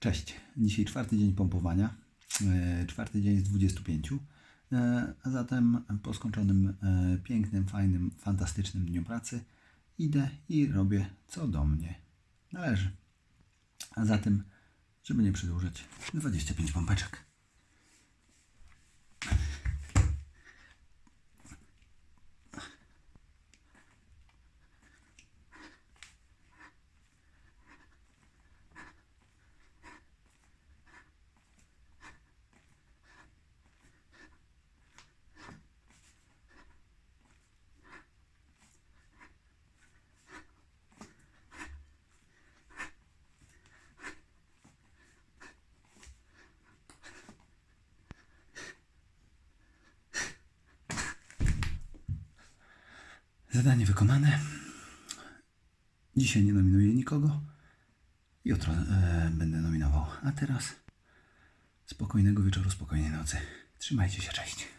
Cześć. Dzisiaj czwarty dzień pompowania. E, Czwarty dzień z 25. E, A zatem po skończonym e, pięknym, fajnym, fantastycznym dniu pracy idę i robię co do mnie należy. A zatem, żeby nie przedłużać, 25 pompeczek. Zadanie wykonane. Dzisiaj nie nominuję nikogo. Jutro e, będę nominował. A teraz spokojnego wieczoru, spokojnej nocy. Trzymajcie się, cześć.